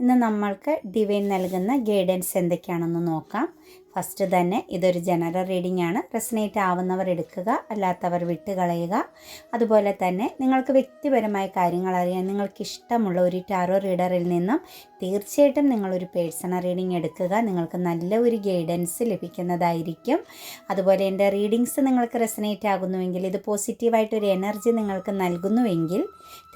ഇന്ന് നമ്മൾക്ക് ഡിവൈൻ നൽകുന്ന ഗൈഡൻസ് എന്തൊക്കെയാണെന്ന് നോക്കാം. ഫസ്റ്റ് തന്നെ ഇതൊരു ജനറൽ റീഡിംഗ് ആണ്. റെസനേറ്റ് ആവുന്നവർ എടുക്കുക അല്ലാത്തവർ വിട്ടുകളയുക. അതുപോലെ തന്നെ നിങ്ങൾക്ക് വ്യക്തിപരമായ കാര്യങ്ങൾ അറിയാൻ നിങ്ങൾക്ക് ഇഷ്ടമുള്ള ഒരു ടാറോ റീഡറിൽ നിന്നും തീർച്ചയായിട്ടും നിങ്ങളൊരു പേഴ്സണൽ റീഡിംഗ് എടുക്കുക. നിങ്ങൾക്ക് നല്ല ഒരു ഗൈഡൻസ് ലഭിക്കുന്നതായിരിക്കും. അതുപോലെ എന്റെ റീഡിങ്സ് നിങ്ങൾക്ക് റെസനേറ്റ് ആകുന്നുവെങ്കിൽ ഇത് പോസിറ്റീവായിട്ടൊരു എനർജി നിങ്ങൾക്ക് നൽകുന്നുവെങ്കിൽ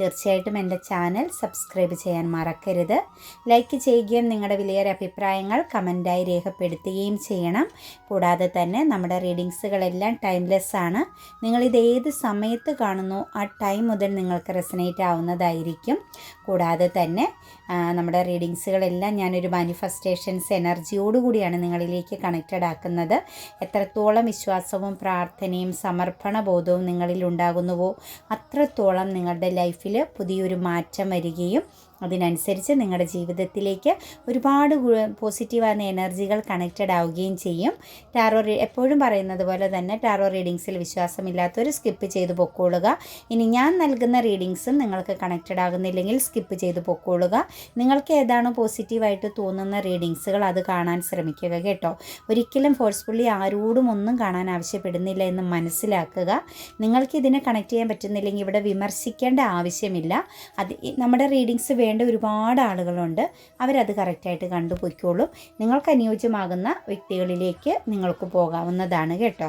തീർച്ചയായിട്ടും എന്റെ ചാനൽ സബ്സ്ക്രൈബ് ചെയ്യാൻ മറക്കരുത്. ലൈക്ക് ചെയ്യുകയും നിങ്ങളുടെ വിലയേറെ അഭിപ്രായങ്ങൾ കമന്റായി രേഖപ്പെടുത്തുകയും ചെയ്യണം. കൂടാതെ തന്നെ നമ്മുടെ റീഡിങ്സുകളെല്ലാം ടൈംലെസ് ആണ്. നിങ്ങളിത് ഏത് സമയത്ത് കാണുന്നു ആ ടൈം മുതൽ നിങ്ങൾക്ക് റെസനേറ്റ് ആവുന്നതായിരിക്കും. കൂടാതെ തന്നെ നമ്മുടെ റീഡിങ്സുകളെല്ലാം ഞാനൊരു മാനിഫെസ്റ്റേഷൻസ് എനർജിയോട് കൂടിയാണ് നിങ്ങളിലേക്ക് കണക്റ്റഡ് ആക്കുന്നത്. എത്രത്തോളം വിശ്വാസവും പ്രാർത്ഥനയും സമർപ്പണ ബോധവും നിങ്ങളിൽ ഉണ്ടാകുന്നുവോ അത്രത്തോളം നിങ്ങളുടെ ലൈഫിൽ പുതിയൊരു മാറ്റം വരികയും അതിനനുസരിച്ച് നിങ്ങളുടെ ജീവിതത്തിലേക്ക് ഒരുപാട് പോസിറ്റീവായ എനർജികൾ കണക്റ്റഡ് ആവുകയും ചെയ്യും. ടാറോ എപ്പോഴും പറയുന്നത് പോലെ തന്നെ ടാറോ റീഡിങ്സിൽ വിശ്വാസമില്ലാത്തവർ സ്കിപ്പ് ചെയ്ത് പൊക്കോളുക. ഇനി ഞാൻ നൽകുന്ന റീഡിങ്സും നിങ്ങൾക്ക് കണക്റ്റഡ് ആകുന്നില്ലെങ്കിൽ സ്കിപ്പ് ചെയ്ത് പൊക്കോളുക. നിങ്ങൾക്ക് ഏതാണോ പോസിറ്റീവായിട്ട് തോന്നുന്ന റീഡിങ്സുകൾ അത് കാണാൻ ശ്രമിക്കുക കേട്ടോ. ഒരിക്കലും ഫോഴ്സ്ഫുള്ളി ആരോടും ഒന്നും കാണാൻ ആവശ്യപ്പെടുന്നില്ല എന്ന് മനസ്സിലാക്കുക. നിങ്ങൾക്ക് ഇതിനെ കണക്ട് ചെയ്യാൻ പറ്റുന്നില്ലെങ്കിൽ ഇവിടെ വിമർശിക്കേണ്ട ആവശ്യമില്ല. അത് നമ്മുടെ റീഡിങ്സ് വേണ്ട ഒരുപാട് ആളുകളുണ്ട്. അവരത് കറക്റ്റായിട്ട് കണ്ടുപോയിക്കോളും നിങ്ങൾക്ക് അനുയോജ്യമാകുന്ന വ്യക്തികളിലേക്ക് നിങ്ങൾക്ക് പോകാവുന്നതാണ് കേട്ടോ.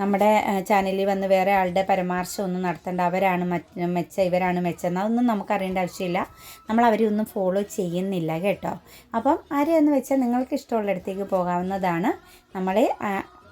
നമ്മുടെ ചാനലിൽ വന്ന് വേറെ ആളുടെ പരമാർശം ഒന്നും നടത്തേണ്ട. അവരാണ് മെച്ച ഇവരാണ് മെച്ചം അതൊന്നും നമുക്കറിയേണ്ട ആവശ്യമില്ല. നമ്മൾ അവരെ ഒന്നും ഫോളോ ചെയ്യുന്നില്ല കേട്ടോ. അപ്പം ആരെയെന്ന് വെച്ചാൽ നിങ്ങൾക്ക് ഇഷ്ടമുള്ള ഇഷ്ടമുള്ളിടത്തേക്ക് പോകാവുന്നതാണ്. നമ്മളെ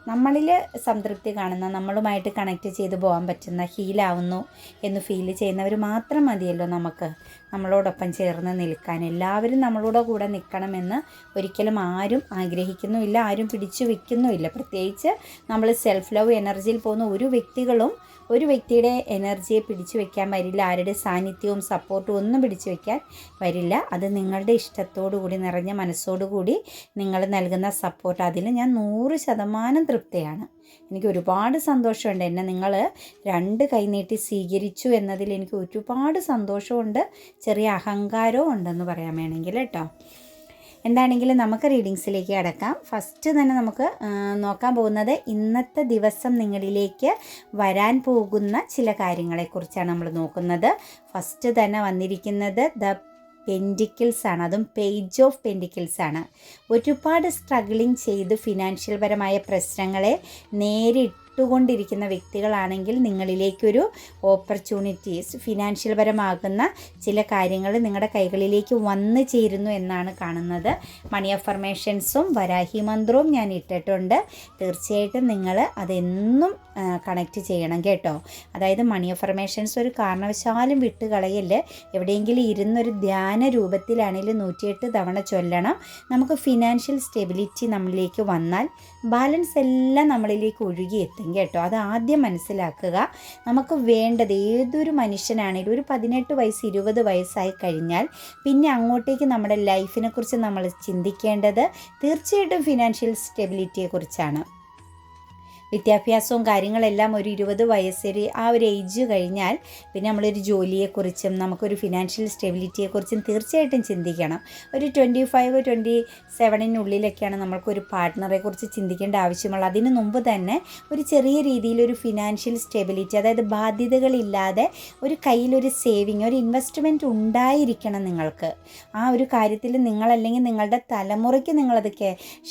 നമ്മളിൽ സംതൃപ്തി കാണുന്ന നമ്മളുമായിട്ട് കണക്റ്റ് ചെയ്ത് പോകാൻ പറ്റുന്ന ഹീലാവുന്നു എന്ന് ഫീൽ ചെയ്യുന്നവർ മാത്രം മതിയല്ലോ നമുക്ക്. നമ്മളോടൊപ്പം ചേർന്ന് നിൽക്കാൻ. എല്ലാവരും നമ്മളോട് കൂടെ നിൽക്കണമെന്ന് ഒരിക്കലും ആരും ആഗ്രഹിക്കുന്നുമില്ല ആരും പിടിച്ചു വയ്ക്കുന്നുമില്ല പ്രത്യേകിച്ച് നമ്മൾ സെൽഫ് ലവ് എനർജിയിൽ പോകുന്ന ഒരു വ്യക്തികളും ഒരു വ്യക്തിയുടെ എനർജിയെ പിടിച്ചു വയ്ക്കാൻ വരില്ല. ആരുടെ സാന്നിധ്യവും സപ്പോർട്ടും ഒന്നും പിടിച്ചു വയ്ക്കാൻ വരില്ല. അത് നിങ്ങളുടെ ഇഷ്ടത്തോടു കൂടി നിറഞ്ഞ മനസ്സോടുകൂടി നിങ്ങൾ നൽകുന്ന സപ്പോർട്ട് അതിൽ ഞാൻ നൂറ് ശതമാനം തൃപ്തിയാണ്. എനിക്ക് ഒരുപാട് സന്തോഷമുണ്ട്. എന്നെ നിങ്ങൾ രണ്ട് കൈനീട്ടി സ്വീകരിച്ചു എന്നതിൽ എനിക്ക് ഒരുപാട് സന്തോഷമുണ്ട്. ചെറിയ അഹങ്കാരവും ഉണ്ടെന്ന് പറയാൻ വേണമെങ്കിൽ കേട്ടോ. എന്താണെങ്കിലും നമുക്ക് റീഡിങ്സിലേക്ക് അടക്കാം. ഫസ്റ്റ് തന്നെ നമുക്ക് നോക്കാൻ പോകുന്നത് ഇന്നത്തെ ദിവസം നിങ്ങളിലേക്ക് വരാൻ പോകുന്ന ചില കാര്യങ്ങളെക്കുറിച്ചാണ് നമ്മൾ നോക്കുന്നത്. ഫസ്റ്റ് തന്നെ വന്നിരിക്കുന്നത് ദ പെൻഡിക്കിൾസ് ആണ്. അതും പേജ് ഓഫ് പെൻഡിക്കിൾസ് ആണ്. ഒരുപാട് സ്ട്രഗിളിങ് ചെയ്ത് ഫിനാൻഷ്യൽ പരമായ പ്രശ്നങ്ങളെ നേരിട്ടുകൊണ്ടിരിക്കുന്ന വ്യക്തികളാണെങ്കിൽ നിങ്ങളിലേക്കൊരു ഓപ്പർച്യൂണിറ്റീസ് ഫിനാൻഷ്യൽ പരമാകുന്ന ചില കാര്യങ്ങൾ നിങ്ങളുടെ കൈകളിലേക്ക് വന്നു ചേരുന്നു എന്നാണ് കാണുന്നത്. മണി അഫർമേഷൻസും വരാഹി മന്ത്രവും ഞാൻ ഇട്ടിട്ടുണ്ട്. തീർച്ചയായിട്ടും നിങ്ങൾ അതെന്നും കണക്റ്റ് ചെയ്യണം കേട്ടോ. അതായത് മണി അഫർമേഷൻസ് ഒരു കാരണവശാലും വിട്ടുകളയൽ എവിടെയെങ്കിലും ഇരുന്നൊരു ധ്യാന രൂപത്തിലാണെങ്കിലും നൂറ്റിയെട്ട് തവണ ചൊല്ലണം. നമുക്ക് ഫിനാൻഷ്യൽ സ്റ്റെബിലിറ്റി നമ്മളിലേക്ക് വന്നാൽ ബാലൻസ് എല്ലാം നമ്മളിലേക്ക് ഒഴുകിയെത്തും കേട്ടോ. അത് ആദ്യം മനസ്സിലാക്കുക. നമുക്ക് വേണ്ടത് ഏതൊരു മനുഷ്യനാണെങ്കിലും ഒരു പതിനെട്ട് വയസ്സ് ഇരുപത് വയസ്സായി കഴിഞ്ഞാൽ പിന്നെ അങ്ങോട്ടേക്ക് നമ്മുടെ ലൈഫിനെ കുറിച്ച് നമ്മൾ ചിന്തിക്കേണ്ടത് തീർച്ചയായിട്ടും ഫിനാൻഷ്യൽ സ്റ്റെബിലിറ്റിയെക്കുറിച്ചാണ് വിദ്യാഭ്യാസവും കാര്യങ്ങളെല്ലാം ഒരു ഇരുപത് വയസ്സിൽ ആ ഒരു ഏജ് കഴിഞ്ഞാൽ പിന്നെ നമ്മളൊരു ജോലിയെക്കുറിച്ചും നമുക്കൊരു ഫിനാൻഷ്യൽ സ്റ്റെബിലിറ്റിയെക്കുറിച്ചും തീർച്ചയായിട്ടും ചിന്തിക്കണം. ഒരു ട്വന്റി ഫൈവ് ട്വന്റി സെവനിനുള്ളിലൊക്കെയാണ് നമ്മൾക്കൊരു പാർട്ട്ണറെ കുറിച്ച് ചിന്തിക്കേണ്ട ആവശ്യമുള്ളത്. അതിന് മുമ്പ് തന്നെ ഒരു ചെറിയ രീതിയിലൊരു ഫിനാൻഷ്യൽ സ്റ്റെബിലിറ്റി അതായത് ബാധ്യതകളില്ലാതെ ഒരു കയ്യിലൊരു സേവിങ് ഒരു ഇൻവെസ്റ്റ്മെന്റ് ഉണ്ടായിരിക്കണം നിങ്ങൾക്ക്. ആ ഒരു കാര്യത്തിൽ നിങ്ങളല്ലെങ്കിൽ നിങ്ങളുടെ തലമുറയ്ക്ക് നിങ്ങളത്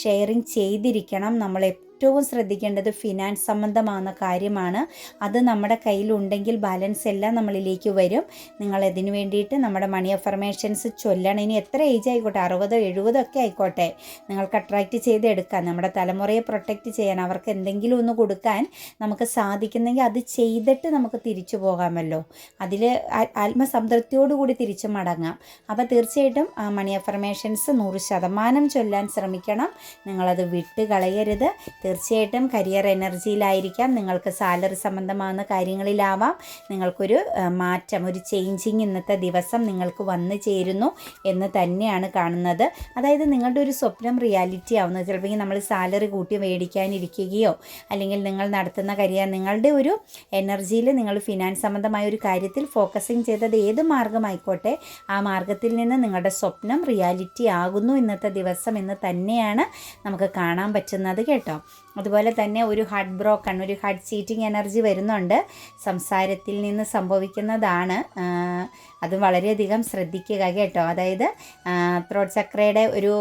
ഷെയറിങ് ചെയ്തിരിക്കണം നമ്മൾ ഏറ്റവും ശ്രദ്ധിക്കേണ്ടത് ഫിനാൻസ് സംബന്ധമാകുന്ന കാര്യമാണ്. അത് നമ്മുടെ കയ്യിലുണ്ടെങ്കിൽ ബാലൻസ് എല്ലാം നമ്മളിലേക്ക് വരും. നിങ്ങൾ അതിന് വേണ്ടിയിട്ട് നമ്മുടെ മണി അഫർമേഷൻസ് ചൊല്ലണം. ഇനി എത്ര ഏജ് ആയിക്കോട്ടെ? അറുപതോ എഴുപതോ ഒക്കെ ആയിക്കോട്ടെ. നിങ്ങൾക്ക് അട്രാക്റ്റ് ചെയ്തെടുക്കാം നമ്മുടെ തലമുറയെ പ്രൊട്ടക്റ്റ് ചെയ്യാൻ അവർക്ക് എന്തെങ്കിലും ഒന്ന് കൊടുക്കാൻ നമുക്ക് സാധിക്കുന്നെങ്കിൽ അത് ചെയ്തിട്ട് നമുക്ക് തിരിച്ചു പോകാമല്ലോ. അതിൽ ആത്മസംതൃപ്തിയോടുകൂടി തിരിച്ചു മടങ്ങാം. അപ്പോൾ തീർച്ചയായിട്ടും ആ മണി അഫർമേഷൻസ് നൂറ് ശതമാനം ചൊല്ലാൻ ശ്രമിക്കണം. നിങ്ങളത് വിട്ട് കളയരുത് തീർച്ചയായിട്ടും കരിയർ എനർജിയിലായിരിക്കാം. നിങ്ങൾക്ക് സാലറി സംബന്ധമാകുന്ന കാര്യങ്ങളിലാവാം. നിങ്ങൾക്കൊരു മാറ്റം ഒരു ചേഞ്ചിങ് ഇന്നത്തെ ദിവസം നിങ്ങൾക്ക് വന്നു ചേരുന്നു എന്ന് തന്നെയാണ് കാണുന്നത്. അതായത് നിങ്ങളുടെ ഒരു സ്വപ്നം റിയാലിറ്റി ആവുന്നത്. ചിലപ്പോൾ നമ്മൾ സാലറി കൂട്ടി മേടിക്കാനിരിക്കുകയോ അല്ലെങ്കിൽ നിങ്ങൾ നടത്തുന്ന കരിയർ നിങ്ങളുടെ ഒരു എനർജിയിൽ നിങ്ങൾ ഫിനാൻസ് സംബന്ധമായ ഒരു കാര്യത്തിൽ ഫോക്കസിങ് ചെയ്തത് ഏത് മാർഗമായിക്കോട്ടെ ആ മാർഗത്തിൽ നിന്ന് നിങ്ങളുടെ സ്വപ്നം റിയാലിറ്റി ആകുന്നു ഇന്നത്തെ ദിവസം എന്ന് തന്നെയാണ് നമുക്ക് കാണാൻ പറ്റുന്നത് കേട്ടോ. അതുപോലെ തന്നെ ഒരു ഹാർട്ട് ബ്രോക്കൺ ഒരു ഹാർട്ട് ചീറ്റിംഗ് എനർജി വരുന്നുണ്ട്. സംസാരത്തിൽ നിന്ന് സംഭവിക്കുന്നതാണ്. അതും വളരെയധികം ശ്രദ്ധിക്കുക കേട്ടോ. അതായത് ത്രോട്ട് ചക്രയുടെ ഒരു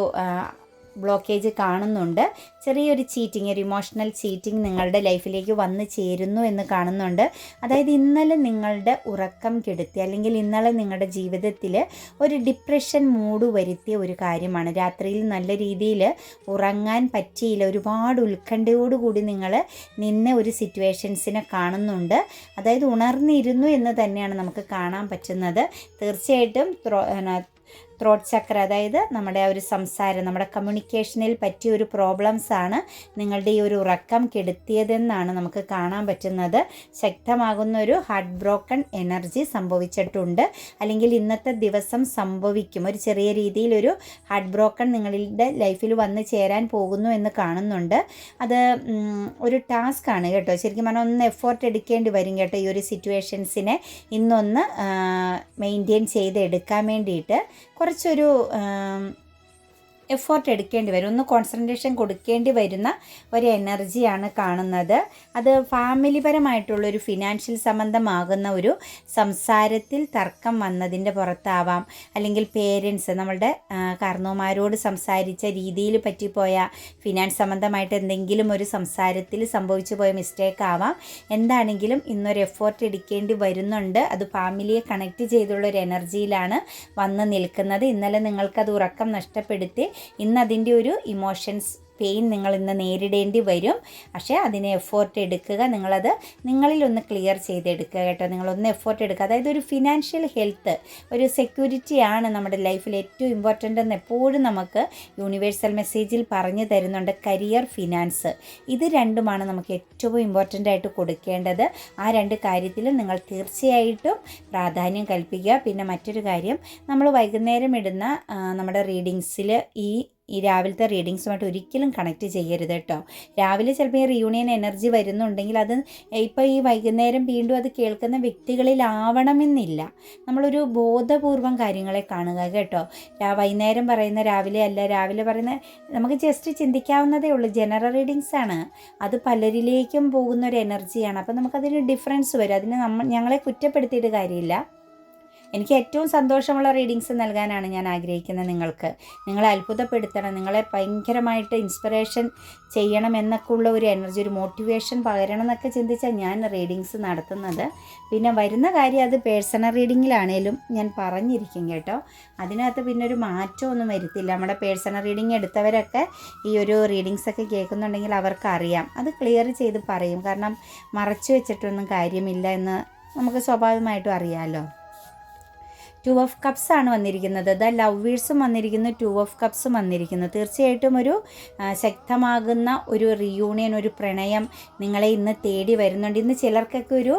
ബ്ലോക്കേജ് കാണുന്നുണ്ട്. ചെറിയൊരു ചീറ്റിംഗ് ഒരു ഇമോഷണൽ ചീറ്റിംഗ് നിങ്ങളുടെ ലൈഫിലേക്ക് വന്നു ചേരുന്നു എന്ന് കാണുന്നുണ്ട്. അതായത് ഇന്നലെ നിങ്ങളുടെ ഉറക്കം കെടുത്തി അല്ലെങ്കിൽ ഇന്നലെ നിങ്ങളുടെ ജീവിതത്തിൽ ഒരു ഡിപ്രഷൻ മൂഡ് വരുത്തിയ ഒരു കാര്യമാണ്. രാത്രിയിൽ നല്ല രീതിയിൽ ഉറങ്ങാൻ പറ്റിയില്ല. ഒരുപാട് ഉത്കണ്ഠയോടുകൂടി നിങ്ങൾ നിന്ന ഒരു സിറ്റുവേഷൻസിനെ കാണുന്നുണ്ട്. അതായത് ഉണർന്നിരുന്നു എന്ന് തന്നെയാണ് നമുക്ക് കാണാൻ പറ്റുന്നത്. തീർച്ചയായിട്ടും ത്രോട്ട് ചക്ര അതായത് നമ്മുടെ ആ ഒരു സംസാരം നമ്മുടെ കമ്മ്യൂണിക്കേഷനിൽ പറ്റിയ ഒരു പ്രോബ്ലംസ് ആണ് നിങ്ങളുടെ ഈ ഒരു ഉറക്കം കെടുത്തിയതെന്നാണ് നമുക്ക് കാണാൻ പറ്റുന്നത്. ശക്തമാകുന്ന ഒരു ഹാർട്ട് ബ്രോക്കൺ എനർജി സംഭവിച്ചിട്ടുണ്ട്. അല്ലെങ്കിൽ ഇന്നത്തെ ദിവസം സംഭവിക്കും. ഒരു ചെറിയ രീതിയിലൊരു ഹാർട്ട് ബ്രോക്കൺ നിങ്ങളുടെ ലൈഫിൽ വന്ന് ചേരാൻ പോകുന്നു എന്ന് കാണുന്നുണ്ട്. അത് ഒരു ടാസ്ക് ആണ് കേട്ടോ. ശരിക്കും പറഞ്ഞാൽ ഒന്ന് എഫേർട്ട് എടുക്കേണ്ടി വരും കേട്ടോ ഈ ഒരു സിറ്റുവേഷൻസിനെ ഇന്നൊന്ന് മെയിന്റെയിൻ ചെയ്ത് എടുക്കാൻ വേണ്ടിയിട്ട്. കുറച്ചൊരു എഫേർട്ട് എടുക്കേണ്ടി വരും. ഒന്ന് കോൺസെൻട്രേഷൻ കൊടുക്കേണ്ടി വരുന്ന ഒരു എനർജിയാണ് കാണുന്നത്. അത് ഫാമിലിപരമായിട്ടുള്ള ഒരു ഫിനാൻഷ്യൽ സംബന്ധമാകുന്ന ഒരു സംസാരത്തിൽ തർക്കം വന്നതിന്റെ പുറത്താവാം. അല്ലെങ്കിൽ പേരൻസ് നമ്മളുടെ കാരണവന്മാരോട് സംസാരിച്ച രീതിയിൽ പറ്റിപ്പോയ ഫിനാൻസ് സംബന്ധമായിട്ട് എന്തെങ്കിലും ഒരു സംസാരത്തിൽ സംഭവിച്ചു പോയ മിസ്റ്റേക്ക് ആവാം. എന്താണെങ്കിലും ഇന്നൊരു എഫേർട്ട് എടുക്കേണ്ടി വരുന്നുണ്ട്. അത് ഫാമിലിയെ കണക്ട് ചെയ്തുള്ള ഒരു എനർജിയിലാണ് വന്ന് നിൽക്കുന്നത്. ഇന്നലെ നിങ്ങൾക്കത് ഉറക്കം നഷ്ടപ്പെടുത്തി ഇന്ന് അതിന്റെ ഒരു ഇമോഷൻസ് പെയിൻ നിങ്ങൾ ഇന്ന് നേരിടേണ്ടി വരും. പക്ഷേ അതിന് എഫോർട്ട് എടുക്കുക നിങ്ങളത് നിങ്ങളിലൊന്ന് ക്ലിയർ ചെയ്തെടുക്കുക കേട്ടോ. നിങ്ങളൊന്ന് എഫോർട്ട് എടുക്കുക. അതായത് ഒരു ഫിനാൻഷ്യൽ ഹെൽത്ത് ഒരു സെക്യൂരിറ്റിയാണ് നമ്മുടെ ലൈഫിൽ ഏറ്റവും ഇമ്പോർട്ടന്റ് എന്ന് എപ്പോഴും നമുക്ക് യൂണിവേഴ്സൽ മെസ്സേജിൽ പറഞ്ഞു തരുന്നുണ്ട് കരിയർ ഫിനാൻസ് ഇത് രണ്ടുമാണ് നമുക്ക് ഏറ്റവും ഇമ്പോർട്ടന്റ് ആയിട്ട് കൊടുക്കേണ്ടത്. ആ രണ്ട് കാര്യത്തിലും നിങ്ങൾ തീർച്ചയായിട്ടും പ്രാധാന്യം കൽപ്പിക്കുക. പിന്നെ മറ്റൊരു കാര്യം നമ്മൾ വൈകുന്നേരം ഇടുന്ന നമ്മുടെ റീഡിങ്സിൽ ഈ ഈ രാവിലത്തെ റീഡിങ്സുമായിട്ട് ഒരിക്കലും കണക്ട് ചെയ്യരുത് കേട്ടോ. രാവിലെ ചിലപ്പോൾ ഈ റിയൂണിയൻ എനർജി വരുന്നുണ്ടെങ്കിൽ അത് ഇപ്പോൾ ഈ വൈകുന്നേരം വീണ്ടും അത് കേൾക്കുന്ന വ്യക്തികളിലാവണമെന്നില്ല. നമ്മളൊരു ബോധപൂർവം കാര്യങ്ങളെ കാണുക കേട്ടോ. വൈകുന്നേരം പറയുന്ന രാവിലെ അല്ല രാവിലെ പറയുന്ന നമുക്ക് ജസ്റ്റ് ചിന്തിക്കാവുന്നതേ ഉള്ളൂ. ജനറൽ റീഡിങ്സ് ആണ്. അത് പലരിലേക്കും പോകുന്ന ഒരു എനർജിയാണ് അപ്പോൾ നമുക്കതിന് ഡിഫറൻസ് വരും. അതിന് നമ്മൾ ഞങ്ങളെ കുറ്റപ്പെടുത്തിയിട്ട് കാര്യമില്ല. എനിക്ക് ഏറ്റവും സന്തോഷമുള്ള റീഡിങ്സ് നൽകാനാണ് ഞാൻ ആഗ്രഹിക്കുന്നത് നിങ്ങൾക്ക്. നിങ്ങളെ അത്ഭുതപ്പെടുത്തണം നിങ്ങളെ ഭയങ്കരമായിട്ട് ഇൻസ്പിറേഷൻ ചെയ്യണം എന്നൊക്കെ ഉള്ള ഒരു എനർജി ഒരു മോട്ടിവേഷൻ പകരണം എന്നൊക്കെ ചിന്തിച്ചാൽ ഞാൻ റീഡിങ്സ് നടത്തുന്നത്. പിന്നെ വരുന്ന കാര്യം അത് പേഴ്സണൽ റീഡിങ്ങിലാണേലും ഞാൻ പറഞ്ഞിരിക്കും കേട്ടോ. അതിനകത്ത് പിന്നെ ഒരു മാറ്റമൊന്നും വരുത്തില്ല. നമ്മുടെ പേഴ്സണൽ റീഡിങ് എടുത്തവരൊക്കെ ഈ ഒരു റീഡിങ്സ് ഒക്കെ കേൾക്കുന്നുണ്ടെങ്കിൽ അവർക്ക് അറിയാം അത് ക്ലിയർ ചെയ്ത് പറയും. കാരണം മറച്ചു വെച്ചിട്ടൊന്നും കാര്യമില്ല എന്ന് നമുക്ക് സ്വാഭാവികമായിട്ടും അറിയാമല്ലോ ടു ഓഫ് കപ്സ് ആണ് വന്നിരിക്കുന്നത്. ദ ലവ് ലവേഴ്സും വന്നിരിക്കുന്നു ടു ഓഫ് കപ്സും വന്നിരിക്കുന്നു. തീർച്ചയായിട്ടും ഒരു ശക്തമാകുന്ന ഒരു റിയൂണിയൻ ഒരു പ്രണയം നിങ്ങളെ ഇന്ന് തേടി വരുന്നുണ്ട്. ഇന്ന് ചിലർക്കൊക്കെ ഒരു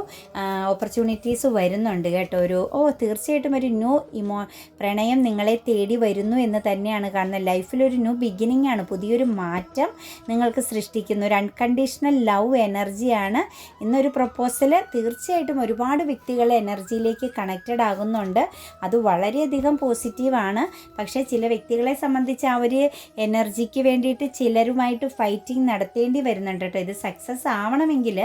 ഓപ്പർച്യൂണിറ്റീസ് വരുന്നുണ്ട് കേട്ടോ. ഒരു ഓ തീർച്ചയായിട്ടും ഒരു ന്യൂ ഇമോ പ്രണയം നിങ്ങളെ തേടി വരുന്നു എന്ന് തന്നെയാണ് കാണുന്നത്. ലൈഫിലൊരു ന്യൂ ബിഗിനിങ് ആണ്. പുതിയൊരു മാറ്റം നിങ്ങൾക്ക് സൃഷ്ടിക്കുന്ന. ഒരു അൺകണ്ടീഷണൽ ലവ് എനർജിയാണ് ഇന്നൊരു പ്രപ്പോസൽ തീർച്ചയായിട്ടും ഒരുപാട് വ്യക്തികളെ എനർജിയിലേക്ക് കണക്റ്റഡ് ആകുന്നുണ്ട്. അത് വളരെയധികം പോസിറ്റീവാണ്. പക്ഷേ ചില വ്യക്തികളെ സംബന്ധിച്ച് ആ ഒരു എനർജിക്ക് വേണ്ടിയിട്ട് ചിലരുമായിട്ട് ഫൈറ്റിംഗ് നടത്തേണ്ടി വരുന്നുണ്ട് കേട്ടോ. ഇത് സക്സസ് ആവണമെങ്കിൽ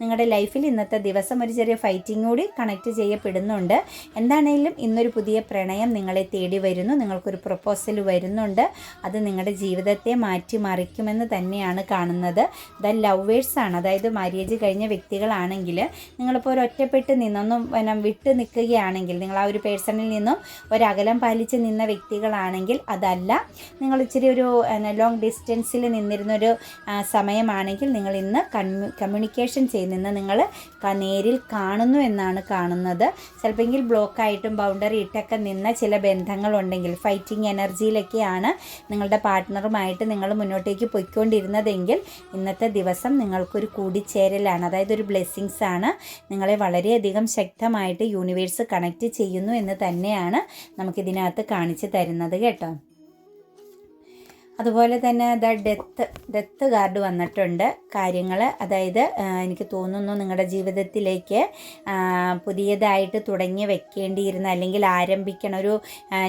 നിങ്ങളുടെ ലൈഫിൽ ഇന്നത്തെ ദിവസം ഒരു ചെറിയ ഫൈറ്റിംഗ് കൂടി കണക്ട് ചെയ്യപ്പെടുന്നുണ്ട്. എന്താണെങ്കിലും ഇന്നൊരു പുതിയ പ്രണയം നിങ്ങളെ തേടി വരുന്നു. നിങ്ങൾക്കൊരു പ്രപ്പോസൽ വരുന്നുണ്ട്. അത് നിങ്ങളുടെ ജീവിതത്തെ മാറ്റിമറിക്കുമെന്ന് തന്നെയാണ് കാണുന്നത്. ദ ലവേഴ്സാണ് അതായത് മാര്യേജ് കഴിഞ്ഞ വ്യക്തികളാണെങ്കിൽ നിങ്ങളിപ്പോൾ ഒരു ഒറ്റപ്പെട്ട് നിന്നൊന്നും വിട്ട് നിൽക്കുകയാണെങ്കിൽ നിങ്ങൾ ആ ഒരു പേഴ്സണിൽ പേഴ്സണിൽ നിന്നും ഒരകലം പാലിച്ച് നിന്ന വ്യക്തികളാണെങ്കിൽ അതല്ല. നിങ്ങൾ ഇച്ചിരി ഒരു ലോങ് ഡിസ്റ്റൻസിൽ നിന്നിരുന്നൊരു സമയമാണെങ്കിൽ നിങ്ങൾ ഇന്ന് കമ്മ്യൂ കമ്മ്യൂണിക്കേഷൻ ചെയ്യുന്ന നിങ്ങൾ നേരിൽ കാണുന്നു എന്നാണ് കാണുന്നത്. ചിലപ്പോൾ ബ്ലോക്ക് ആയിട്ടും ബൗണ്ടറി ഇട്ടൊക്കെ നിന്ന ചില ബന്ധങ്ങളുണ്ടെങ്കിൽ ഫൈറ്റിംഗ് എനർജിയിലൊക്കെയാണ് നിങ്ങളുടെ പാർട്ട്ണറുമായിട്ട് നിങ്ങൾ മുന്നോട്ടേക്ക് പൊയ്ക്കൊണ്ടിരുന്നതെങ്കിൽ ഇന്നത്തെ ദിവസം നിങ്ങൾക്കൊരു കൂടിച്ചേരലാണ്. അതായത് ഒരു ബ്ലെസ്സിങ്സ് ആണ്. നിങ്ങളെ വളരെയധികം ശക്തമായിട്ട് യൂണിവേഴ്സ് കണക്റ്റ് ചെയ്യുന്നു എന്ന് തന്നെയാണ് നമുക്കിതിനകത്ത് കാണിച്ച് തരുന്നത് കേട്ടോ. അതുപോലെ തന്നെ ദ ഡെത്ത് ഡെത്ത് കാർഡ് വന്നിട്ടുണ്ട്. കാര്യങ്ങൾ അതായത് എനിക്ക് തോന്നുന്നു നിങ്ങളുടെ ജീവിതത്തിലേക്ക് പുതിയതായിട്ട് തുടങ്ങി വെക്കേണ്ടിയിരുന്ന അല്ലെങ്കിൽ ആരംഭിക്കണ ഒരു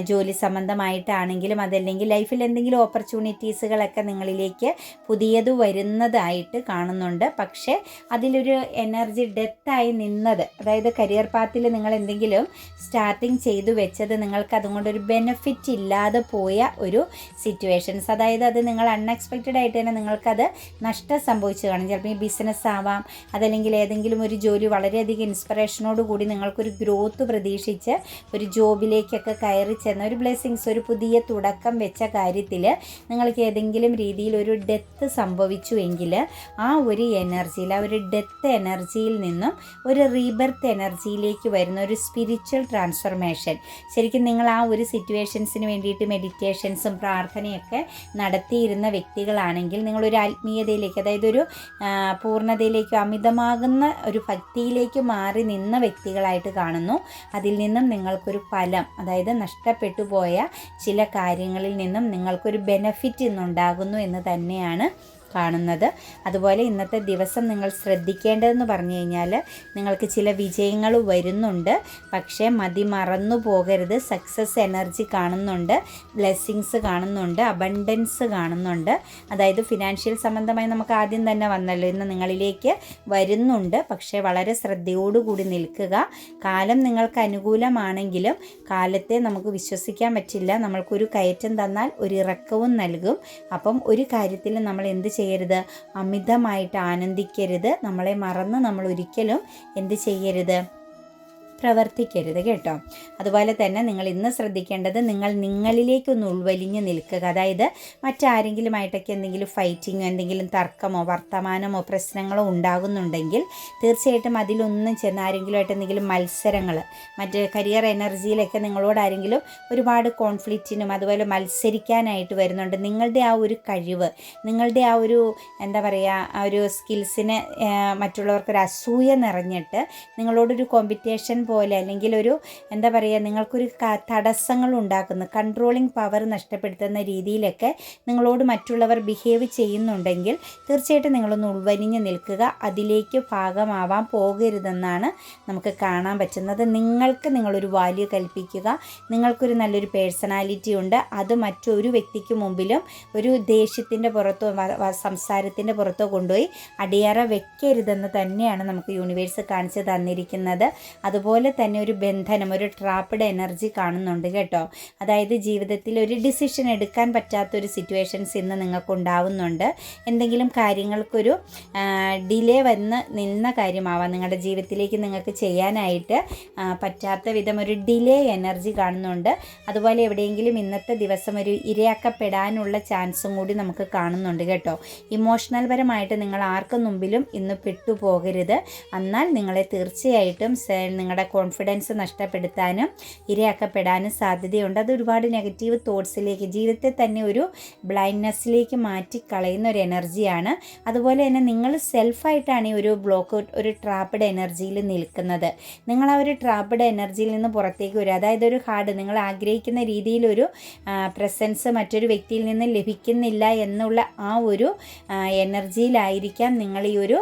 ജോലി സംബന്ധമായിട്ടാണെങ്കിലും അതല്ലെങ്കിൽ ലൈഫിൽ എന്തെങ്കിലും ഓപ്പർച്യൂണിറ്റീസുകളൊക്കെ നിങ്ങളിലേക്ക് പുതിയത് വരുന്നതായിട്ട് കാണുന്നുണ്ട്. പക്ഷേ അതിലൊരു എനർജി ഡെത്തായി നിന്നത് അതായത് കരിയർ പാത്തിൽ നിങ്ങൾ എന്തെങ്കിലും സ്റ്റാർട്ടിങ് ചെയ്തു വെച്ചത് നിങ്ങൾക്ക് അതുകൊണ്ടൊരു ബെനിഫിറ്റ് ഇല്ലാതെ പോയ ഒരു സിറ്റുവേഷൻസ് അതായത് അത് നിങ്ങൾ അൺഎക്സ്പെക്റ്റഡ് ആയിട്ട് തന്നെ നിങ്ങൾക്കത് നഷ്ടം സംഭവിച്ചു കാണും. ചിലപ്പോൾ ഈ ബിസിനസ് ആവാം അതല്ലെങ്കിൽ ഏതെങ്കിലും ഒരു ജോലി വളരെയധികം ഇൻസ്പിറേഷനോട് കൂടി നിങ്ങൾക്കൊരു ഗ്രോത്ത് പ്രതീക്ഷിച്ച് ഒരു ജോബിലേക്കൊക്കെ കയറി ചെന്ന ഒരു ബ്ലെസ്സിങ്സ് ഒരു പുതിയ തുടക്കം വെച്ച കാര്യത്തിൽ നിങ്ങൾക്ക് ഏതെങ്കിലും രീതിയിൽ ഒരു ഡെത്ത് സംഭവിച്ചു എങ്കിൽ ആ ഒരു എനർജിയിൽ ആ ഒരു ഡെത്ത് എനർജിയിൽ നിന്നും ഒരു റീബർത്ത് എനർജിയിലേക്ക് വരുന്ന ഒരു സ്പിരിച്വൽ ട്രാൻസ്ഫർമേഷൻ ശരിക്കും നിങ്ങൾ ആ ഒരു സിറ്റുവേഷൻസിന് വേണ്ടിയിട്ട് മെഡിറ്റേഷൻസും പ്രാർത്ഥനയൊക്കെ നടത്തിയിരുന്ന വ്യക്തികളാണെങ്കിൽ നിങ്ങളൊരു ആത്മീയതയിലേക്ക് അതായത് ഒരു പൂർണതയിലേക്കും അമിതമാകുന്ന ഒരു ഭക്തിയിലേക്ക് മാറി നിന്ന വ്യക്തികളായിട്ട് കാണുന്നു. അതിൽ നിന്നും നിങ്ങൾക്കൊരു ഫലം അതായത് നഷ്ടപ്പെട്ടു പോയ ചില കാര്യങ്ങളിൽ നിന്നും നിങ്ങൾക്കൊരു ബെനഫിറ്റ് ഇന്നുണ്ടാകുന്നു എന്ന് തന്നെയാണ് കാണുന്നത്. അതുപോലെ ഇന്നത്തെ ദിവസം നിങ്ങൾ ശ്രദ്ധിക്കേണ്ടതെന്ന് പറഞ്ഞു കഴിഞ്ഞാൽ നിങ്ങൾക്ക് ചില വിജയങ്ങൾ വരുന്നുണ്ട്. പക്ഷേ മതി മറന്നു പോകരുത്. സക്സസ് എനർജി കാണുന്നുണ്ട്. ബ്ലെസ്സിങ്സ് കാണുന്നുണ്ട്. അബണ്ടൻസ് കാണുന്നുണ്ട്. അതായത് ഫിനാൻഷ്യൽ സംബന്ധമായി നമുക്ക് ആദ്യം തന്നെ വന്നല്ലോ. ഇന്ന് നിങ്ങളിലേക്ക് വരുന്നുണ്ട്. പക്ഷേ വളരെ ശ്രദ്ധയോടുകൂടി നിൽക്കുക. കാലം നിങ്ങൾക്ക് അനുകൂലമാണെങ്കിലും കാലത്തെ നമുക്ക് വിശ്വസിക്കാൻ പറ്റില്ല. നമ്മൾക്കൊരു കയറ്റം തന്നാൽ ഒരു ഇറക്കവും നൽകും. അപ്പം ഒരു കാര്യത്തിൽ നമ്മൾ എന്ത് ചെയ്യരുത്. അമിതമായിട്ട് ആനന്ദിക്കരുത്. നമ്മളെ മറന്ന് നമ്മൾ ഒരിക്കലും എന്ത് ചെയ്യരുത്. പ്രവർത്തിക്കരുത് കേട്ടോ. അതുപോലെ തന്നെ നിങ്ങൾ ഇന്ന് ശ്രദ്ധിക്കേണ്ടത് നിങ്ങൾ നിങ്ങളിലേക്കൊന്ന് ഉൾവലിഞ്ഞ് നിൽക്കുക. അതായത് മറ്റാരെങ്കിലുമായിട്ടൊക്കെ എന്തെങ്കിലും ഫൈറ്റിങ്ങോ എന്തെങ്കിലും തർക്കമോ വർത്തമാനമോ പ്രശ്നങ്ങളോ ഉണ്ടാകുന്നുണ്ടെങ്കിൽ തീർച്ചയായിട്ടും അതിലൊന്നും ചെന്ന് ആരെങ്കിലുമായിട്ട് എന്തെങ്കിലും മത്സരങ്ങൾ മറ്റ് കരിയർ എനർജിയിലൊക്കെ നിങ്ങളോട് ആരെങ്കിലും ഒരുപാട് കോൺഫ്ലിക്റ്റിനും അതുപോലെ മത്സരിക്കാനായിട്ട് വരുന്നുണ്ട്. നിങ്ങളുടെ ആ ഒരു കഴിവ് നിങ്ങളുടെ ആ ഒരു എന്താ പറയുക ആ ഒരു സ്കിൽസിന് മറ്റുള്ളവർക്കൊരു അസൂയ നിറഞ്ഞിട്ട് നിങ്ങളോടൊരു കോമ്പറ്റീഷൻ പോലെ അല്ലെങ്കിൽ ഒരു എന്താ പറയുക നിങ്ങൾക്കൊരു തടസ്സങ്ങൾ ഉണ്ടാക്കുന്ന കൺട്രോളിങ് പവർ നഷ്ടപ്പെടുത്തുന്ന രീതിയിലൊക്കെ നിങ്ങളോട് മറ്റുള്ളവർ ബിഹേവ് ചെയ്യുന്നുണ്ടെങ്കിൽ തീർച്ചയായിട്ടും നിങ്ങളൊന്ന് ഉൾവലിഞ്ഞ് നിൽക്കുക. അതിലേക്ക് ഭാഗമാവാൻ പോകരുതെന്നാണ് നമുക്ക് കാണാൻ പറ്റുന്നത്. നിങ്ങൾക്ക് നിങ്ങളൊരു വാല്യൂ കൽപ്പിക്കുക. നിങ്ങൾക്കൊരു നല്ലൊരു പേഴ്സണാലിറ്റി ഉണ്ട്. അത് മറ്റൊരു വ്യക്തിക്ക് മുമ്പിലും ഒരു ദേഷ്യത്തിന്റെ പുറത്തോ സംസാരത്തിന്റെ പുറത്തോ കൊണ്ടുപോയി അടിയറ വെക്കരുതെന്ന് തന്നെയാണ് നമുക്ക് യൂണിവേഴ്സ് കാണിച്ചു തന്നിരിക്കുന്നത്. അതുപോലെ തന്നെ ഒരു ബന്ധനം ഒരു ട്രാപ്പഡ് എനർജി കാണുന്നുണ്ട് കേട്ടോ. അതായത് ജീവിതത്തിൽ ഒരു ഡിസിഷൻ എടുക്കാൻ പറ്റാത്തൊരു സിറ്റുവേഷൻസ് ഇന്ന് നിങ്ങൾക്ക് ഉണ്ടാവുന്നുണ്ട് എന്തെങ്കിലും കാര്യങ്ങൾക്കൊരു ഡിലേ വന്ന് നിന്ന കാര്യമാവാം. നിങ്ങളുടെ ജീവിതത്തിലേക്ക് നിങ്ങൾക്ക് ചെയ്യാനായിട്ട് പറ്റാത്ത വിധം ഒരു ഡിലേ എനർജി കാണുന്നുണ്ട്. അതുപോലെ എവിടെയെങ്കിലും ഇന്നത്തെ ദിവസം ഒരു ഇരയാക്കപ്പെടാനുള്ള ചാൻസും കൂടി നമുക്ക് കാണുന്നുണ്ട് കേട്ടോ. ഇമോഷണൽ പരമായിട്ട് നിങ്ങൾ ആർക്കും മുമ്പിലും ഇന്ന് പെട്ടുപോകരുത്. എന്നാൽ നിങ്ങളെ തീർച്ചയായിട്ടും നിങ്ങളുടെ കോൺഫിഡൻസ് നഷ്ടപ്പെടുത്താനും ഇരയാക്കപ്പെടാനും സാധ്യതയുണ്ട്. അത് ഒരുപാട് നെഗറ്റീവ് തോട്ട്സിലേക്ക് ജീവിതത്തെ തന്നെ ഒരു ബ്ലൈൻഡ്നെസ്സിലേക്ക് മാറ്റി കളയുന്ന ഒരു എനർജിയാണ് അതുപോലെ തന്നെ നിങ്ങൾ സെൽഫായിട്ടാണ് ഈ ഒരു ബ്ലോക്ക് ഒരു ട്രാപ്പഡ് എനർജിയിൽ നിൽക്കുന്നത്. നിങ്ങൾ ആ ഒരു ട്രാപ്പഡ് എനർജിയിൽ നിന്ന് പുറത്തേക്ക് വരും അതായത് ഒരു ഹാർഡ് നിങ്ങൾ ആഗ്രഹിക്കുന്ന രീതിയിലൊരു പ്രസൻസ് മറ്റൊരു വ്യക്തിയിൽ നിന്ന് ലഭിക്കുന്നില്ല എന്നുള്ള ആ ഒരു എനർജിയിലായിരിക്കാം നിങ്ങൾ ഈ ഒരു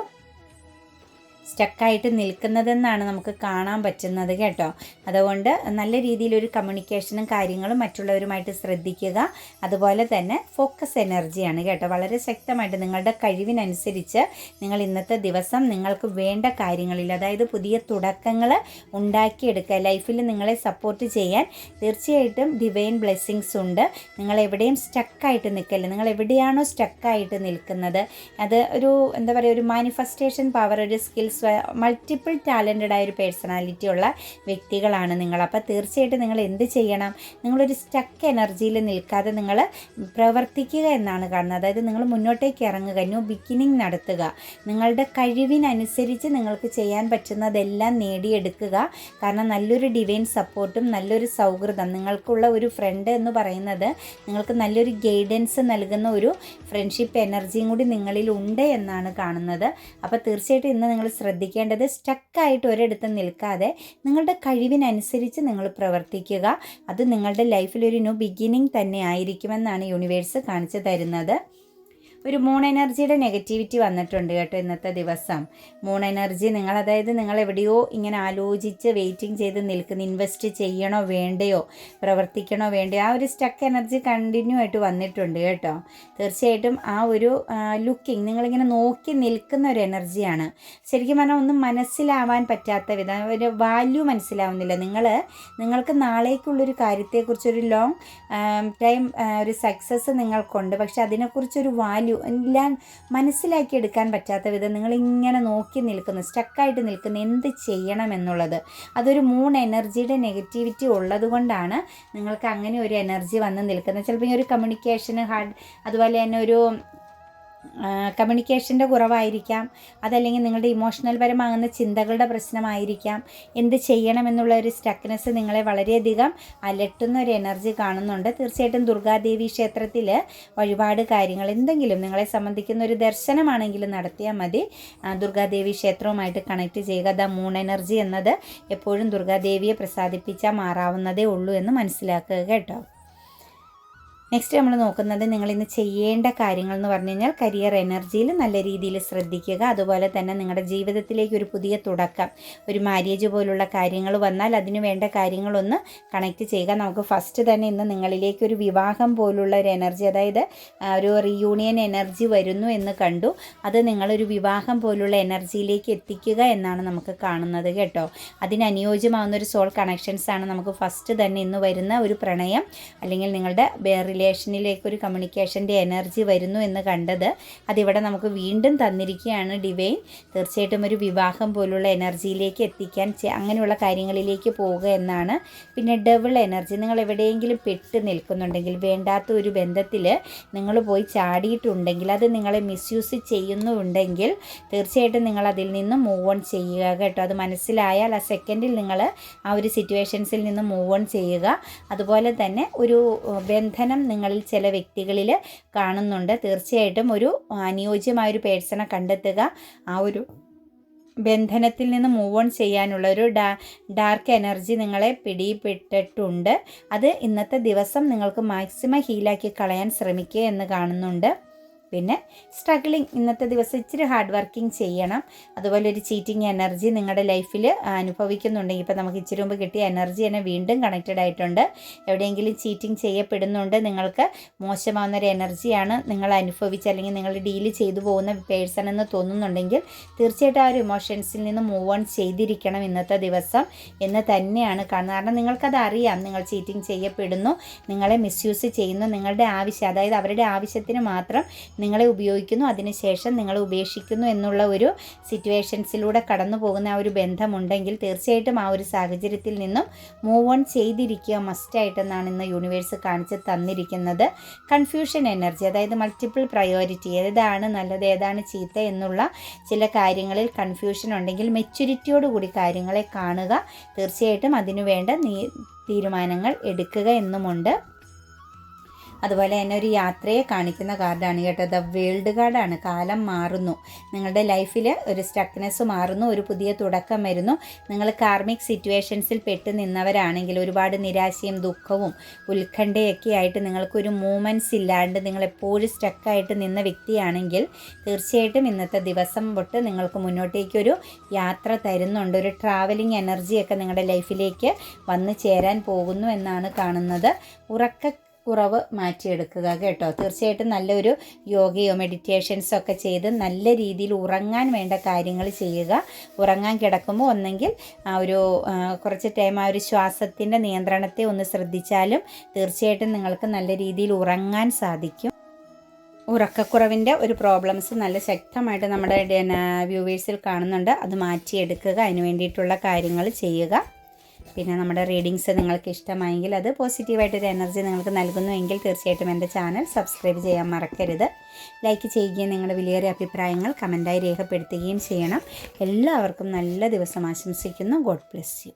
സ്റ്റക്കായിട്ട് നിൽക്കുന്നതെന്നാണ് നമുക്ക് കാണാൻ പറ്റുന്നത് കേട്ടോ. അതുകൊണ്ട് നല്ല രീതിയിലൊരു കമ്മ്യൂണിക്കേഷനും കാര്യങ്ങളും മറ്റുള്ളവരുമായിട്ട് ശ്രദ്ധിക്കുക. അതുപോലെ തന്നെ ഫോക്കസ് എനർജിയാണ് കേട്ടോ. വളരെ ശക്തമായിട്ട് നിങ്ങളുടെ കഴിവിനനുസരിച്ച് നിങ്ങൾ ഇന്നത്തെ ദിവസം നിങ്ങൾക്ക് വേണ്ട കാര്യങ്ങളിൽ അതായത് പുതിയ തുടക്കങ്ങൾ ഉണ്ടാക്കിയെടുക്കുക ലൈഫിൽ നിങ്ങളെ സപ്പോർട്ട് ചെയ്യാൻ തീർച്ചയായിട്ടും ഡിവൈൻ ബ്ലെസ്സിങ്സ് ഉണ്ട്. നിങ്ങൾ എവിടെയും സ്റ്റക്കായിട്ട് നിൽക്കല്ല? നിങ്ങൾ എവിടെയാണോ സ്റ്റക്കായിട്ട് നിൽക്കുന്നത്? അത് ഒരു എന്താ പറയുക ഒരു മാനിഫെസ്റ്റേഷൻ പവർ ഒരു സ്കിൽസ് മൾട്ടിപ്പിൾ ടാലന്റഡ് ആയ ഒരു പേഴ്സണാലിറ്റി ഉള്ള വ്യക്തികളാണ് നിങ്ങൾ. അപ്പോൾ തീർച്ചയായിട്ടും നിങ്ങൾ എന്ത് ചെയ്യണം? നിങ്ങളൊരു സ്റ്റക്ക് എനർജിയിൽ നിൽക്കാതെ നിങ്ങൾ പ്രവർത്തിക്കുക എന്നാണ് കാണുന്നത്. അതായത് നിങ്ങൾ മുന്നോട്ടേക്ക് ഇറങ്ങുക ന്യൂ ബിഗിനിങ് നടത്തുക. നിങ്ങളുടെ കഴിവിനനുസരിച്ച് നിങ്ങൾക്ക് ചെയ്യാൻ പറ്റുന്നതെല്ലാം നേടിയെടുക്കുക. കാരണം നല്ലൊരു ഡിവൈൻ സപ്പോർട്ടും നല്ലൊരു സൗഹൃദം നിങ്ങൾക്കുള്ള ഒരു ഫ്രണ്ട് എന്ന് പറയുന്നത് നിങ്ങൾക്ക് നല്ലൊരു ഗൈഡൻസ് നൽകുന്ന ഒരു ഫ്രണ്ട്ഷിപ്പ് എനർജിയും കൂടി നിങ്ങളിൽ ഉണ്ട് എന്നാണ് കാണുന്നത്. അപ്പോൾ തീർച്ചയായിട്ടും ഇന്ന് നിങ്ങൾ ശ്രദ്ധിക്കേണ്ടത് സ്റ്റക്കായിട്ട് ഒരിടത്ത് നിൽക്കാതെ നിങ്ങളുടെ കഴിവിനനുസരിച്ച് നിങ്ങൾ പ്രവർത്തിക്കുക. അത് നിങ്ങളുടെ ലൈഫിലൊരു ന്യൂ ബിഗിനിങ് തന്നെ ആയിരിക്കുമെന്നാണ് യൂണിവേഴ്സ് കാണിച്ചു തരുന്നത്. ഒരു മൂൺ എനർജിയുടെ നെഗറ്റിവിറ്റി വന്നിട്ടുണ്ട് കേട്ടോ ഇന്നത്തെ ദിവസം. മൂൺ എനർജി നിങ്ങൾ അതായത് നിങ്ങൾ എവിടെയോ ഇങ്ങനെ ആലോചിച്ച് വെയിറ്റിംഗ് ചെയ്ത് നിൽക്കുന്ന ഇൻവെസ്റ്റ് ചെയ്യണോ വേണ്ടയോ പ്രവർത്തിക്കണോ വേണ്ടയോ ആ ഒരു സ്റ്റക്ക് എനർജി കണ്ടിന്യൂ ആയിട്ട് വന്നിട്ടുണ്ട് കേട്ടോ. തീർച്ചയായിട്ടും ആ ഒരു ലുക്കിംഗ് നിങ്ങളിങ്ങനെ നോക്കി നിൽക്കുന്ന ഒരു എനർജിയാണ് ശരിക്കും പറഞ്ഞാൽ ഒന്നും മനസ്സിലാവാൻ പറ്റാത്ത വിധം ഒരു വാല്യൂ മനസ്സിലാവുന്നില്ല. നിങ്ങൾ നിങ്ങൾക്ക് നാളേക്കുള്ളൊരു കാര്യത്തെക്കുറിച്ചൊരു ലോങ് ടൈം ഒരു സക്സസ് നിങ്ങൾക്കുണ്ട്. പക്ഷെ അതിനെക്കുറിച്ചൊരു വാല്യൂ എല്ലാം മനസ്സിലാക്കി എടുക്കാൻ പറ്റാത്ത വിധം നിങ്ങളിങ്ങനെ നോക്കി നിൽക്കുന്നു സ്റ്റക്കായിട്ട് നിൽക്കുന്ന എന്ത് ചെയ്യണം എന്നുള്ളത്. അതൊരു മൂൺ എനർജിയുടെ നെഗറ്റിവിറ്റി ഉള്ളതുകൊണ്ടാണ് നിങ്ങൾക്ക് അങ്ങനെ ഒരു എനർജി വന്ന് നിൽക്കുന്നത്. ചിലപ്പോൾ ഈ ഒരു കമ്മ്യൂണിക്കേഷന് ഹാർഡ് അതുപോലെ തന്നെ ഒരു കമ്മ്യൂണിക്കേഷന്റെ കുറവായിരിക്കാം. അതല്ലെങ്കിൽ നിങ്ങളുടെ ഇമോഷണൽ പരമാകുന്ന ചിന്തകളുടെ പ്രശ്നമായിരിക്കാം. എന്ത് ചെയ്യണമെന്നുള്ള ഒരു സ്റ്റക്നെസ് നിങ്ങളെ വളരെയധികം അലട്ടുന്ന ഒരു എനർജി കാണുന്നുണ്ട്. തീർച്ചയായിട്ടും ദുർഗാദേവി ക്ഷേത്രത്തിൽ വഴിപാട് കാര്യങ്ങൾ എന്തെങ്കിലും നിങ്ങളെ സംബന്ധിക്കുന്ന ഒരു ദർശനമാണെങ്കിലും നടത്തിയാൽ മതി. ദുർഗാദേവി ക്ഷേത്രവുമായിട്ട് കണക്ട് ചെയ്യുക. ദ മൂൺ എനർജി എന്നത് എപ്പോഴും ദുർഗാദേവിയെ പ്രസാദിപ്പിച്ചാൽ മാറാവുന്നതേ ഉള്ളൂ എന്ന് മനസ്സിലാക്കുക കേട്ടോ. നെക്സ്റ്റ് നമ്മൾ നോക്കുന്നത് നിങ്ങൾ ഇന്ന് ചെയ്യേണ്ട കാര്യങ്ങൾ എന്ന് പറഞ്ഞു കഴിഞ്ഞാൽ കരിയർ എനർജിയിൽ നല്ല രീതിയിൽ ശ്രദ്ധിക്കുക. അതുപോലെ തന്നെ നിങ്ങളുടെ ജീവിതത്തിലേക്ക് ഒരു പുതിയ തുടക്കം ഒരു മാര്യേജ് പോലുള്ള കാര്യങ്ങൾ വന്നാൽ അതിന് വേണ്ട കാര്യങ്ങളൊന്ന് കണക്ട് ചെയ്യുക. നമുക്ക് ഫസ്റ്റ് തന്നെ ഇന്ന് നിങ്ങളിലേക്ക് ഒരു വിവാഹം പോലുള്ള ഒരു എനർജി അതായത് ഒരു റീയൂണിയൻ എനർജി വരുന്നു എന്ന് കണ്ടു. അത് നിങ്ങളൊരു വിവാഹം പോലുള്ള എനർജിയിലേക്ക് എത്തിക്കുക എന്നാണ് നമുക്ക് കാണുന്നത് കേട്ടോ. അതിന് അനുയോജ്യമാവുന്ന ഒരു സോൾ കണക്ഷൻസ് ആണ് നമുക്ക് ഫസ്റ്റ് തന്നെ ഇന്ന് വരുന്ന ഒരു പ്രണയം അല്ലെങ്കിൽ നിങ്ങളുടെ റിലേഷനിലേക്ക് ഒരു കമ്മ്യൂണിക്കേഷന്റെ എനർജി വരുന്നു എന്ന് കണ്ടത്. അതിവിടെ നമുക്ക് വീണ്ടും തന്നിരിക്കുകയാണ് ഡിവൈൻ. തീർച്ചയായിട്ടും ഒരു വിവാഹം പോലുള്ള എനർജിയിലേക്ക് എത്തിക്കാൻ അങ്ങനെയുള്ള കാര്യങ്ങളിലേക്ക് പോവുക എന്നാണ്. പിന്നെ ഡബിൾ എനർജി നിങ്ങൾ എവിടെയെങ്കിലും പെട്ട് നിൽക്കുന്നുണ്ടെങ്കിൽ വേണ്ടാത്ത ഒരു ബന്ധത്തിൽ നിങ്ങൾ പോയി ചാടിയിട്ടുണ്ടെങ്കിൽ അത് നിങ്ങളെ മിസ്യൂസ് ചെയ്യുന്നുണ്ടെങ്കിൽ തീർച്ചയായിട്ടും നിങ്ങൾ അതിൽ നിന്ന് മൂവ് ഓൺ ചെയ്യുക കേട്ടോ. അത് മനസ്സിലായാൽ ആ സെക്കൻഡിൽ നിങ്ങൾ ആ ഒരു സിറ്റുവേഷൻസിൽ നിന്ന് മൂവ് ഓൺ ചെയ്യുക. അതുപോലെ തന്നെ ഒരു ബന്ധനം നിങ്ങളിൽ ചില വ്യക്തികളിൽ കാണുന്നുണ്ട്. തീർച്ചയായിട്ടും ഒരു അനുയോജ്യമായൊരു പേഴ്സണെ കണ്ടെത്തുക. ആ ഒരു ബന്ധനത്തിൽ നിന്ന് മൂവ് ഓൺ ചെയ്യാനുള്ള ഒരു ഡാ ഡാർക്ക് എനർജി നിങ്ങളെ പിടിപെട്ടിട്ടുണ്ട്. അത് ഇന്നത്തെ ദിവസം നിങ്ങൾക്ക് മാക്സിമം ഹീലാക്കി കളയാൻ ശ്രമിക്കുക എന്ന് കാണുന്നുണ്ട്. പിന്നെ സ്ട്രഗിളിങ് ഇന്നത്തെ ദിവസം ഇച്ചിരി ഹാർഡ് വർക്കിംഗ് ചെയ്യണം. അതുപോലെ ഒരു ചീറ്റിംഗ് എനർജി നിങ്ങളുടെ ലൈഫിൽ അനുഭവിക്കുന്നുണ്ടെങ്കിൽ ഇപ്പോൾ നമുക്ക് ഇച്ചിരി മുമ്പ് കിട്ടിയ എനർജി തന്നെ വീണ്ടും കണക്റ്റഡ് ആയിട്ടുണ്ട്. എവിടെയെങ്കിലും ചീറ്റിംഗ് ചെയ്യപ്പെടുന്നുണ്ട്. നിങ്ങൾക്ക് മോശമാവുന്ന ഒരു എനർജിയാണ് നിങ്ങൾ അനുഭവിച്ച് അല്ലെങ്കിൽ നിങ്ങൾ ഡീൽ ചെയ്തു പോകുന്ന പേഴ്സൺ എന്ന് തോന്നുന്നുണ്ടെങ്കിൽ തീർച്ചയായിട്ടും ആ ഒരു ഇമോഷൻസിൽ നിന്ന് മൂവ് ഓൺ ചെയ്തിരിക്കണം ഇന്നത്തെ ദിവസം എന്ന് തന്നെയാണ് കാണുന്നത്. കാരണം നിങ്ങൾക്കത് അറിയാം. നിങ്ങൾ ചീറ്റിംഗ് ചെയ്യപ്പെടുന്നു. നിങ്ങളെ മിസ്യൂസ് ചെയ്യുന്നു. നിങ്ങളുടെ ആവശ്യം അതായത് അവരുടെ ആവശ്യത്തിന് മാത്രം നിങ്ങളെ ഉപയോഗിക്കുന്നു അതിനുശേഷം നിങ്ങളെ ഉപേക്ഷിക്കുന്നു എന്നുള്ള ഒരു സിറ്റുവേഷൻസിലൂടെ കടന്നു പോകുന്ന ആ ഒരു ബന്ധമുണ്ടെങ്കിൽ തീർച്ചയായിട്ടും ആ ഒരു സാഹചര്യത്തിൽ നിന്നും മൂവ് ഓൺ ചെയ്തിരിക്കുക മസ്റ്റായിട്ടെന്നാണ് ഇന്ന് യൂണിവേഴ്സ് കാണിച്ച് തന്നിരിക്കുന്നത്. കൺഫ്യൂഷൻ എനർജി അതായത് മൾട്ടിപ്പിൾ പ്രയോറിറ്റി ഏതാണ് നല്ലത് ഏതാണ് ചീത്ത എന്നുള്ള ചില കാര്യങ്ങളിൽ കൺഫ്യൂഷൻ ഉണ്ടെങ്കിൽ മെച്യൂരിറ്റിയോടുകൂടി കാര്യങ്ങളെ കാണുക. തീർച്ചയായിട്ടും അതിനുവേണ്ട തീരുമാനങ്ങൾ എടുക്കുക എന്നുമുണ്ട്. അതുപോലെ തന്നെ ഒരു യാത്രയെ കാണിക്കുന്ന കാർഡാണ് കേട്ടോ. ദ വേൾഡ് കാർഡാണ് കാലം മാറുന്നു. നിങ്ങളുടെ ലൈഫിൽ ഒരു സ്റ്റക്നെസ് മാറുന്നു. ഒരു പുതിയ തുടക്കം വരുന്നു. നിങ്ങൾ കാർമിക് സിറ്റുവേഷൻസിൽ പെട്ട് നിന്നവരാണെങ്കിൽ ഒരുപാട് നിരാശയും ദുഃഖവും ഉത്കണ്ഠയൊക്കെ ആയിട്ട് നിങ്ങൾക്കൊരു മൂമെന്റ്സ് ഇല്ലാണ്ട് നിങ്ങൾ എപ്പോഴും സ്റ്റക്കായിട്ട് നിന്ന വ്യക്തിയാണെങ്കിൽ തീർച്ചയായിട്ടും ഇന്നത്തെ ദിവസം തൊട്ട് നിങ്ങൾക്ക് മുന്നോട്ടേക്കൊരു യാത്ര തരുന്നുണ്ട്. ഒരു ട്രാവലിംഗ് എനർജിയൊക്കെ നിങ്ങളുടെ ലൈഫിലേക്ക് വന്നു ചേരാൻ പോകുന്നു എന്നാണ് കാണുന്നത്. ഉറക്ക കുറവ് മാറ്റിയെടുക്കുക കേട്ടോ. തീർച്ചയായിട്ടും നല്ലൊരു യോഗയോ മെഡിറ്റേഷൻസോ ഒക്കെ ചെയ്ത് നല്ല രീതിയിൽ ഉറങ്ങാൻ വേണ്ട കാര്യങ്ങൾ ചെയ്യുക. ഉറങ്ങാൻ കിടക്കുമ്പോൾ ഒന്നെങ്കിൽ ഒരു കുറച്ച് ടൈം ആ ഒരു ശ്വാസത്തിന്റെ നിയന്ത്രണത്തെ ഒന്ന് ശ്രദ്ധിച്ചാലും തീർച്ചയായിട്ടും നിങ്ങൾക്ക് നല്ല രീതിയിൽ ഉറങ്ങാൻ സാധിക്കും. ഉറക്കക്കുറവിന്റെ ഒരു പ്രോബ്ലംസ് നല്ല ശക്തമായിട്ട് നമ്മുടെ വ്യൂവേഴ്സിൽ കാണുന്നുണ്ട്. അത് മാറ്റിയെടുക്കുക. അതിന് വേണ്ടിയിട്ടുള്ള കാര്യങ്ങൾ ചെയ്യുക. പിന്നെ നമ്മുടെ റീഡിങ്സ് നിങ്ങൾക്ക് ഇഷ്ടമായെങ്കിൽ അത് പോസിറ്റീവായിട്ടൊരു എനർജി നിങ്ങൾക്ക് നൽകുന്നുവെങ്കിൽ തീർച്ചയായിട്ടും എന്റെ ചാനൽ സബ്സ്ക്രൈബ് ചെയ്യാൻ മറക്കരുത്. ലൈക്ക് ചെയ്യുകയും നിങ്ങളുടെ വിലയേറിയ അഭിപ്രായങ്ങൾ കമന്റായി രേഖപ്പെടുത്തുകയും ചെയ്യണം. എല്ലാവർക്കും നല്ല ദിവസം ആശംസിക്കുന്നു. God bless you